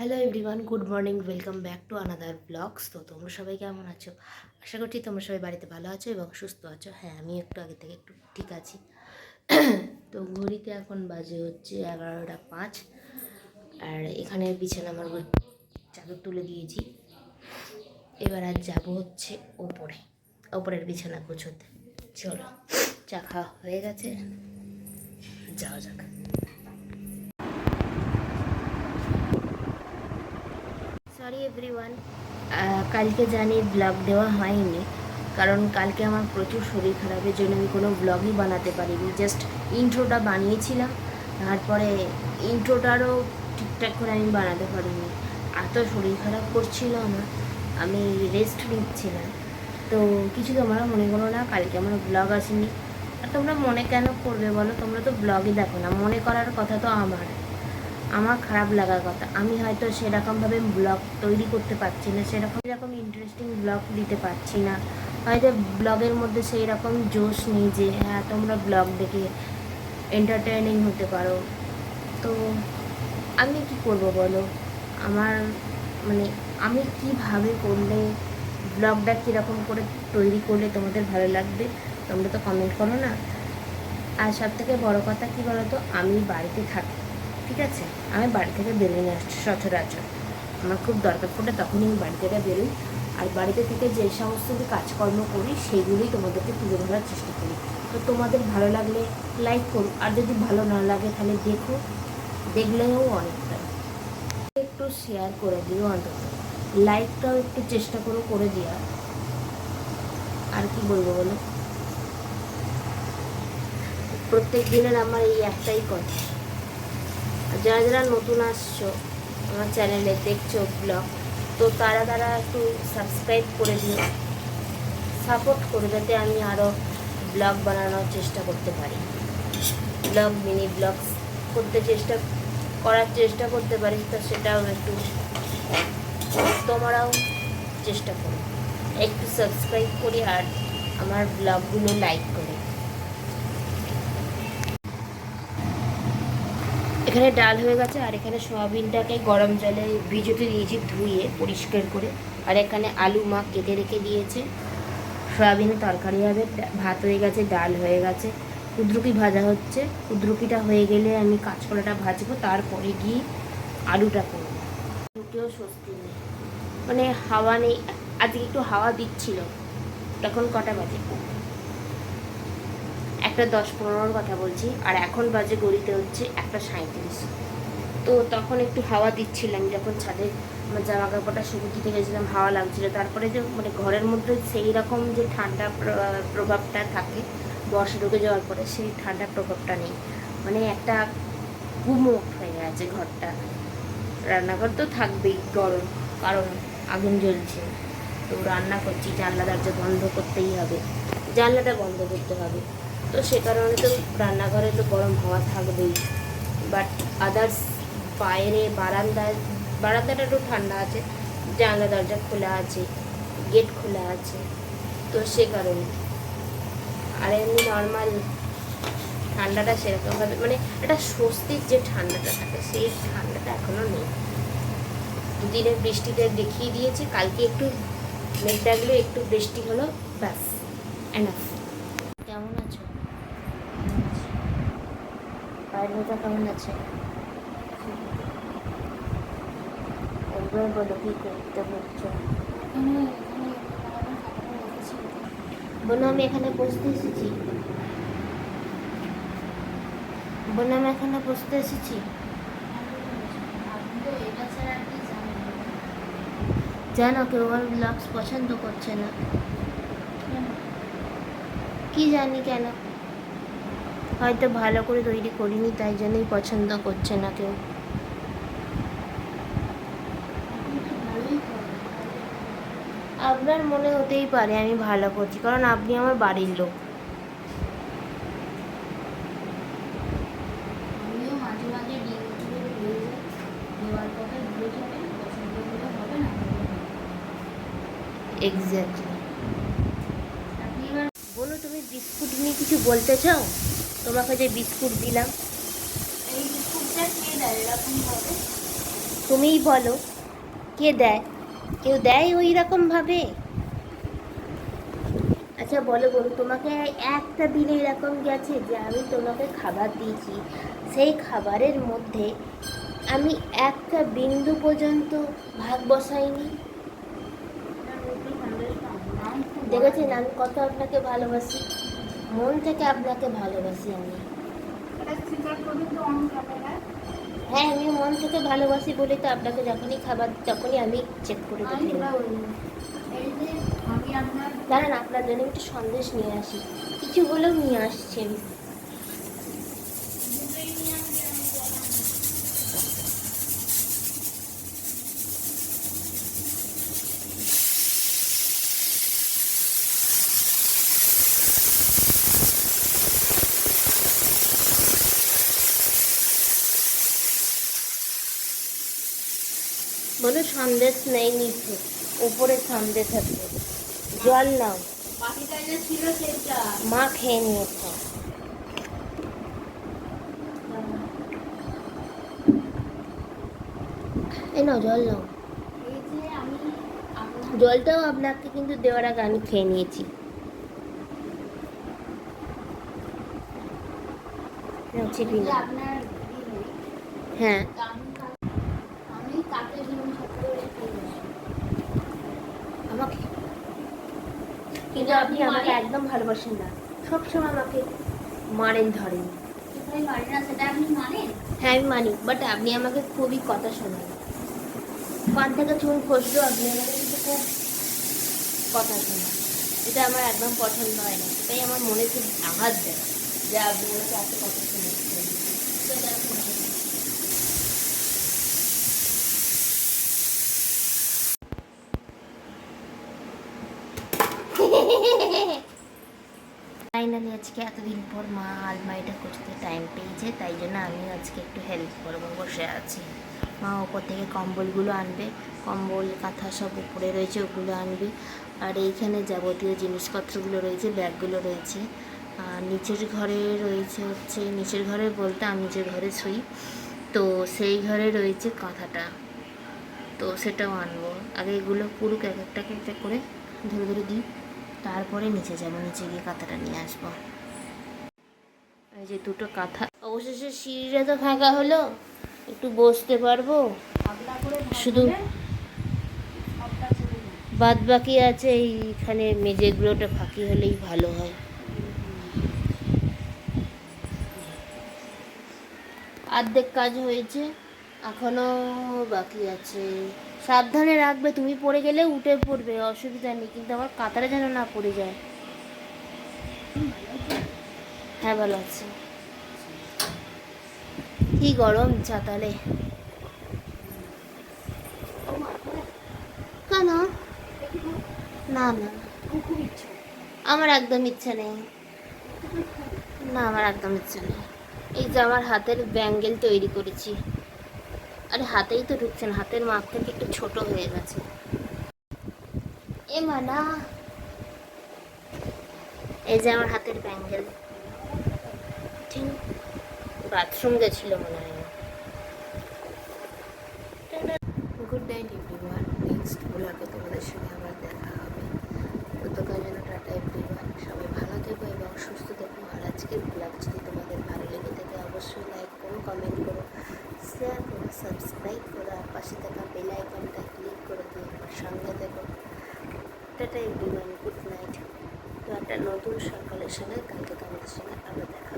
Hello everyone good morning welcome back to another blogs তো তোমরা সবাই কেমন আছো? আশা করছি তোমরা সবাই বাড়িতে ভালো আছো এবং সুস্থ আছো। হ্যাঁ আমি একটু আগে থেকে একটু ঠিক আছি। তো ঘড়িতে এখন বাজে হচ্ছে এগারোটা পাঁচ। আর এখানে বিছানা আমার চাদর তুলে দিয়েছি। এবার আর যাব হচ্ছে ওপরে, ওপরের বিছানা গোছতে। চলো, চা খাওয়া হয়ে গেছে, যাওয়া যাক। সরি এভরিওয়ান কালকে জানি ব্লগ দেওয়া হয়নি, কারণ কালকে আমার প্রচুর শরীর খারাপের জন্য আমি কোনো ব্লগই বানাতে পারিনি জাস্ট ইন্ট্রোটা বানিয়েছিলাম, তারপরে ইন্ট্রোটারও ঠিকঠাক করে আমি বানাতে পারিনি। এত শরীর খারাপ করছিল আমার, আমি রেস্ট নিচ্ছিলাম। তো কিছু তোমরা মনে করো না, কালকে আমার ব্লগ আসেনি। আর তোমরা মনে কেন করবে বলো? তোমরা তো ব্লগই দেখো না, মনে করার কথা তো আমার। আমার খারাপ লাগার কথা। আমি হয়তো সেরকমভাবে ব্লগ তৈরি করতে পারছি না, সেরকম এরকম ইন্টারেস্টিং ব্লগ দিতে পারছি না। হয়তো ব্লগের মধ্যে সেই রকম জোশ নেই যে হ্যাঁ তোমরা ব্লগ দেখে এন্টারটেনিং হতে পারো। তো আমি কি করব বলো? আমার মানে আমি কীভাবে করলে ব্লগটা কীরকম করে তৈরি করলে তোমাদের ভালো লাগবে? তোমরা তো কমেন্ট করো না। আর সব থেকে বড় কথা কী বলো তো আমি বাড়িতে থাকি ঠিক আছে? আমি বাড়ি থেকে নিয়ে আসছি সচরাচর। আমার খুব দরকার পড়ে তখনই আমি বাড়ি থেকে বেরোই আর বাড়িতে থেকে যে সমস্ত আমি কাজকর্ম করি, সেইগুলোই তোমাদেরকে তুলে ধরার চেষ্টা করি। তো তোমাদের ভালো লাগলে লাইক করো, আর যদি ভালো না লাগে তাহলে দেখো, দেখলেও অনেকটা। একটু শেয়ার করে দিও অন্তত। লাইকটাও একটু চেষ্টা করো করে দেওয়া আর কি বলব বলো? প্রত্যেক দিনের আমার এই একটাই কথা। যারা যারা নতুন আসছো আমার চ্যানেলে, দেখছ ব্লগ তো তারা তারা একটু সাবস্ক্রাইব করে দিও। সাপোর্ট করে যাতে আমি আরও ব্লগ বানানোর চেষ্টা করতে পারি। ব্লগ মিনি ব্লগস করতে চেষ্টা, করার চেষ্টা করতে পারি, তো সেটাও একটু, তোমরাও চেষ্টা করো। একটু সাবস্ক্রাইব করি আর আমার ব্লগগুলো লাইক করে। এখানে ডাল হয়ে গেছে, আর এখানে সয়াবিনটাকে গরম জলে ভিজোতে দিয়েছি ধুয়ে পরিষ্কার করে। আর এখানে আলু মা কেটে রেখে দিয়েছে। সয়াবিনের তরকারি হবে, ভাত হয়ে গেছে, ডাল হয়ে গেছে। কুদ্রুকি ভাজা হচ্ছে। কুদ্রুকিটা হয়ে গেলে আমি কাঁচকলাটা ভাজবো, তারপরে গিয়ে আলুটা করব। আলুকেও স্বস্তি নেই। মানে হাওয়া নেই, আজকে একটু হাওয়া দিচ্ছিল। তখন কটা বাজে? একটা দশ পনেরোর কথা বলছি, আর এখন বাজে গড়িতে হচ্ছে একটা সাঁত্রিশ তো তখন একটু হাওয়া দিচ্ছিলাম, যখন ছাদে আমার জামা কাপড়টা শুকিয়ে দিতে গেছিলাম, হাওয়া লাগছিল। তারপরে যে মানে ঘরের মধ্যে সেই রকম যে ঠান্ডা প্রভাবটা থাকে, বর্ষা ঢুকে যাওয়ার পরে সেই ঠান্ডার প্রভাবটা নেই। মানে একটা গুমোট হয়ে গেছে ঘরটা। রান্নাঘর তো থাকবেই, গরম, কারণ আগুন জ্বলছে। তো রান্না করছি, জানলা দরজা বন্ধ করতেই হবে। জানলাটা বন্ধ করতে হবে। তো সে কারণে তো রান্নাঘরে তো গরম হাওয়া থাকবেই। বাট আদার্স বাইরে, বারান্দায়, বারান্দাটা একটু ঠান্ডা আছে, জানলা দরজা খোলা আছে, গেট খোলা আছে, তো সে কারণে। আর এমনি নর্মাল ঠান্ডাটা সেরকমভাবে মানে একটা স্বস্তির যে ঠান্ডাটা থাকে, সেই ঠান্ডাটা এখনও নেই। দুদিনের বৃষ্টিটা দেখিয়ে দিয়েছে, কালকে একটু মেঘ ডাকলে একটু বৃষ্টি হলো, ব্যাস এনাফ কেমন আছো পায়ের কেমন আছে? একবার বলো কি করতে বলছো বোন, আমি এখানে বসতে এসেছি। বোন, আমি এখানে বসতে এসেছি। জানো, কেউ আমার ব্লগস পছন্দ করছে না। কি জানি কেন। হয়তো ভালো করে তৈরি করিনি তাই জন্যই পছন্দ করছে না কেউ। আপনার মনে হতেই পারে আমি ভালো করছি কারণ আপনি আমার বাড়ির লোক। এক্স্যাক্টলি বলো তুমি বিস্কুট নিয়ে কিছু বলতে চাও? তোমাকে যে বিস্কুট দিলাম। এই বিস্কুটটা খেয়ে দেয়? এরকম হবে তুমিই বলো কে দেয়? কেউ দেয় ওই রকম ভাবে? আচ্ছা বলো বলো তোমাকে একটা দিনে এরকম গেছে যে আমি তোমাকে খাবার দিয়েছি। সেই খাবারের মধ্যে আমি একটা বিন্দু পর্যন্ত ভাগ বসাইনি। দেখেছেন আমি কত আপনাকে ভালোবাসি। মন থেকে আপনাকে ভালোবাসি আমি। হ্যাঁ আমি মন থেকে ভালোবাসি বলে তো আপনাকে যখনই খাবার, তখনই আমি চেক করে আপনার দাঁড়ান, আপনার জন্য একটু সন্দেশ নিয়ে আসি। কিছু হলেও নিয়ে আসছি আমি। বলো সন্দেশ নেই নিচে উপরে সন্দেশ আছে। জল নাও। মা খেয়ে নিয়েছে। এই নাও জল নাও। জলটাও আপনাকে কিন্তু দেওয়ার আগে আমি খেয়ে নিয়েছি। হ্যাঁ তা আমি কা- আমি কাকে জীবন সত্য রেখে গেছি আমাকে কিন্তু আপনি আমাকে একদম ভালোবাসেন না সবসময় আমাকে মারেন ধরেন। হ্যাঁ আমি মানি বাট আপনি আমাকে খুবই কথা শোনান। কান থেকে চুন খসলেও আপনি আমাকে কিন্তু খুব কথা শোনান। এটা আমার একদম পছন্দ হয় না সেটাই আমার মনে খুব আঘাত দেয় যে আপনি আমাকে এত কথা শোনাচ্ছেন ফাইনালি আজকে এতদিন পর মা আলমারিটা করতে টাইম পেয়েছে, তাই জন্য আমি আজকে একটু হেল্প করব, বসে আছি। মা ওপর থেকে কম্বলগুলো আনবে, কম্বল, কাঁথা সব উপরে রয়েছে, ওগুলো আনবে। আর এইখানে যাবতীয় জিনিসপত্রগুলো রয়েছে, ব্যাগগুলো রয়েছে। আর নিচের ঘরে রয়েছে হচ্ছে, নিচের ঘরে বলতে আমি যে ঘরে শুই, তো সেই ঘরে রয়েছে কাঁথাটা। তো সেটাও আনব। আগে এগুলো পুরুক এক একটা এক একটা করে ধরে ধরে দিই। তারপরে নিচে যাব, নিচে গিয়ে কাঁথাটা নিয়ে আসব। এই যে দুটো কাঁথা। অবশেষে সিঁড়িটা তো ফাঁকা হলো, একটু বসতে পারব। শুধু। বাদ বাকি আছে, এইখানে মেঝেগুলোটা ফাঁকি হলেই ভালো হয়। অর্ধেক কাজ হয়েছে। এখনও বাকি আছে। সাবধানে রাখবে, তুমি পড়ে গেলে উঠে পড়বে, অসুবিধা নেই, কিন্তু আমার কাতারে যেন না পড়ে যায়। হ্যাঁ ভালো আছে। কি গরম চাতালে কেন? না না। আমার একদম ইচ্ছা নেই। না, আমার একদম ইচ্ছা নেই। এই যে আমার হাতের ব্যাঙ্গেল তৈরি করেছি। আরে হাতেই তো ঢুকছে না, হাতের মাপ থেকে একটু ছোট হয়ে গেছে। এ মানা এই যে আমার হাতের ব্যাঙ্গেল। ঠিক, বাথরুম গেছিল মনে হয়। Good night, everyone. নেক্সট ব্লগে তোমাদের সাথে আবার দেখা হবে। ততক্ষণ যেন টাটা, এভরিওয়ান। সবাই ভালো থেকো এবং সুস্থ থেকো। আর আজকের ব্লগ যদি তোমাদের ভালো লেগে থাকে, অবশ্যই লাইক করো কমেন্ট করো। শেয়ার করো সাবস্ক্রাইব করো আর পাশে থাকা বেল আইকনটা ক্লিক করে দিয়ে আমার সঙ্গে দেখো টাটা এভরিওয়ান গুড নাইট তো একটা নতুন সকালের সঙ্গে কালকে তোমাদের সঙ্গে আবার দেখা